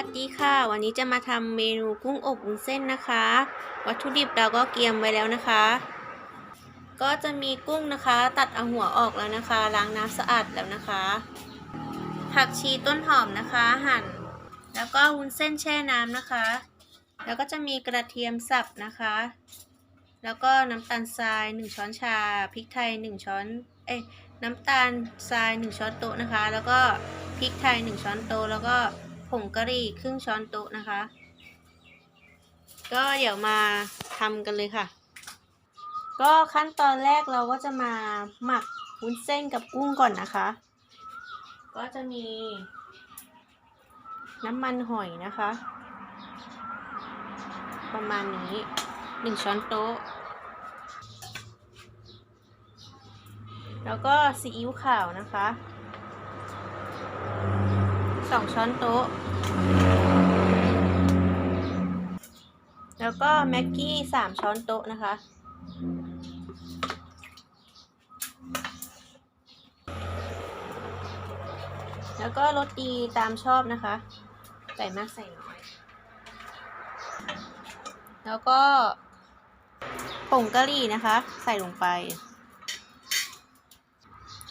วัสดีค่ะ วันนี้จะมาทำเมนูกุ้งอบวุ้นเส้นนะคะ วัตถุดิบเราก็เตรียมไว้แล้วนะคะ ก็จะมีกุ้งนะคะ ตัดเอาหัวออกแล้วนะคะล้างน้ำสะอาดแล้วนะคะ ผักชีต้นหอมนะคะ หั่น แล้วก็วุ้นเส้นแช่น้ำนะคะ แล้วก็จะมีกระเทียมสับนะคะ แล้วก็น้ำตาลทราย 1 ช้อนชาพริกไทย 1 ช้อนเอ้ยน้ำตาลทราย 1 ช้อนโต๊ะนะคะ แล้วก็พริกไทย 1 ช้อนโต๊ะแล้วก็ ผงกะหรี่ครึ่งช้อนโต๊ะนะคะ ก็เดี๋ยวมาทำกันเลยค่ะ ก็ขั้นตอนแรกเราก็จะมาหมักวุ้นเส้นกับกุ้งก่อนนะคะ ก็จะมี น้ำมันหอยนะคะ ประมาณนี้หนึ่งช้อนโต๊ะ แล้วก็ซีอิ๊วขาวนะคะ สองช้อนโต๊ะ แล้วก็แม็กกี้สามช้อนโต๊ะนะคะ แล้วก็รสดีตามชอบนะคะ ใส่มากใส่น้อย แล้วก็ผงกะหรี่นะคะ ใส่ลงไป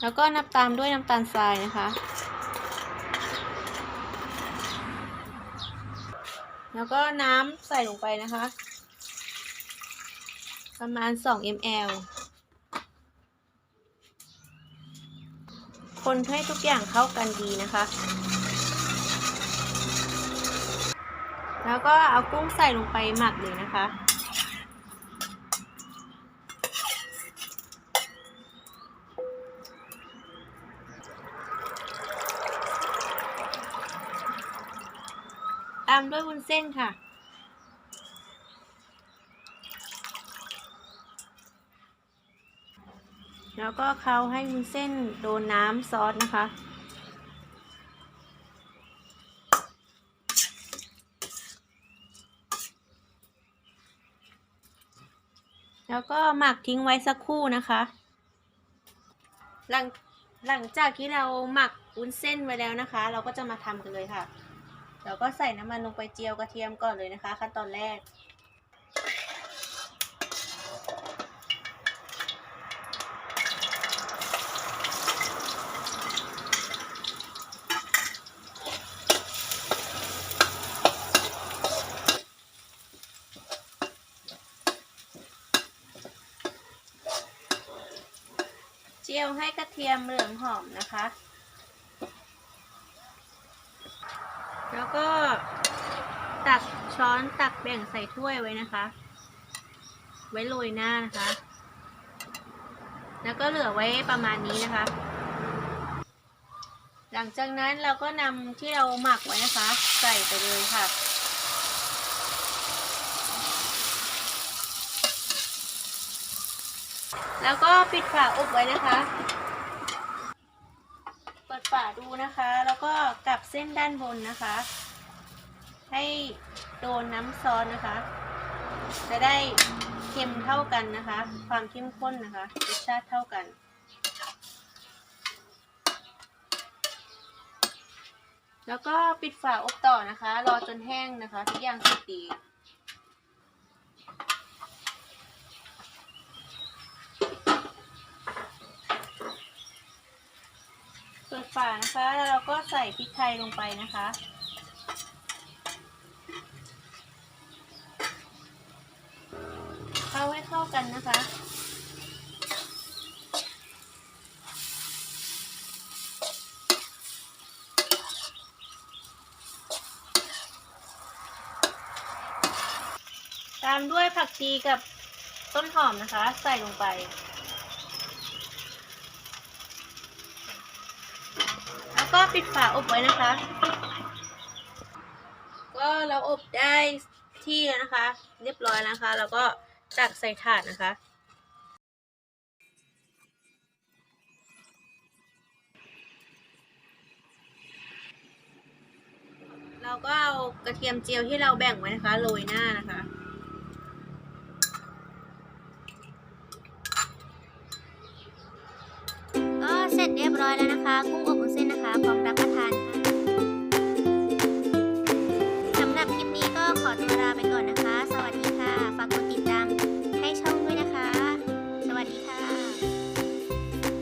แล้วก็น้ำตามด้วยน้ำตาลทรายนะคะ แล้วก็น้ำใส่ลงไปนะคะ ประมาณ 2 ml คนให้ทุกอย่างเข้ากันดีนะคะ แล้วก็เอากุ้งใส่ลงไปหมักเลยนะคะามด้วยวุ้นเส้นค่ะ แล้วก็เคล้าให้วุ้นเส้นโดนน้ำซอสนะคะ แล้วก็หมักทิ้งไว้สักครู่นะคะ หลังหลังจากที่เราหมักวุ้นเส้นไว้แล้วนะคะ เราก็จะมาทำกันเลยค่ะ เราก็ใส่น้ำมันลงไปเจียวกระเทียมก่อนเลยนะคะ ขั้นตอนแรก เจียวให้กระเทียมเหลืองหอมนะคะ แล้วก็ตักช้อนตักแบ่งใส่ถ้วยไว้นะคะ ไว้โรยหน้านะคะ แล้วก็เหลือไว้ประมาณนี้นะคะ หลังจากนั้นเราก็นำที่เราหมักไว้นะคะ ใส่ไปเลยค่ะแล้วก็ปิดฝาอบไว้นะคะ ฝาดูนะคะ แล้วก็กลับเส้นด้านบนนะคะ ให้โดนน้ำซอสนะคะ จะได้เค็มเท่ากันนะคะ ความเข้มข้นนะคะรสชาติเท่ากันแล้วก็ปิดฝาอบต่อนะคะ รอจนแห้งนะคะ ทุกอย่างสุกดี ปิดฝานะคะ แล้วเราก็ใส่พริกไทยลงไปนะคะ เข้าให้เข้ากันนะคะตามด้วยผักชีกับต้นหอมนะคะ ใส่ลงไป แล้ว ก็ปิดฝาอบไว้นะคะ ก็เราอบได้ที่แล้วนะคะ เรียบร้อยนะคะ แล้วก็ตักใส่ถาดนะคะ เราก็เอากระเทียมเจียวที่เราแบ่งไว้นะคะโรยหน้านะคะ ก็ เรียบร้อยแล้วนะคะ กุ้งอบวุ้นเส้นนะคะพร้อมรับประทาน